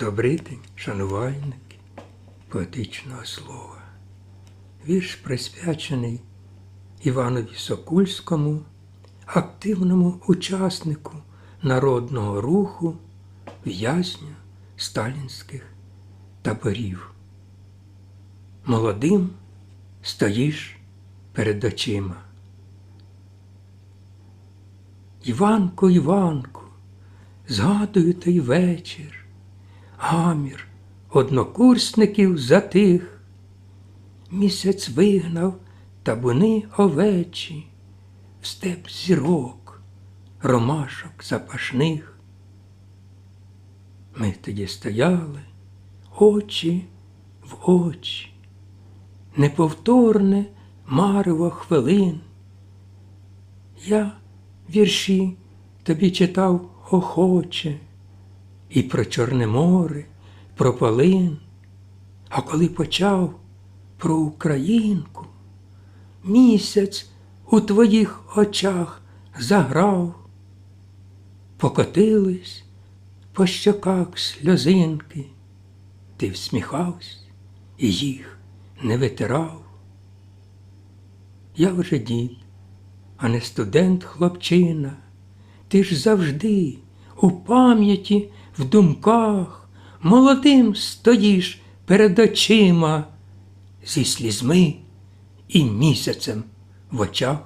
Добрий день, шанувальники поетичного слова. Вірш присвячений Іванові Сокульському, активному учаснику народного руху, в'язню сталінських таборів. Молодим стоїш перед очима. Іванку, Іванку, згадую той вечір, гамір однокурсників затих. Місяць вигнав табуни овечі, в степ зірок, ромашок запашних. Ми тоді стояли, очі в очі, неповторне марево хвилин. Я вірші тобі читав охоче, і про Чорне море, про полин. А коли почав про Українку, місяць у твоїх очах заграв, покотились по щоках сльозинки, ти всміхався і їх не витирав. Я вже дід, а не студент хлопчина, ти ж завжди у пам'яті, в думках, молодим стоїш перед очима зі слізьми і місяцем в очах.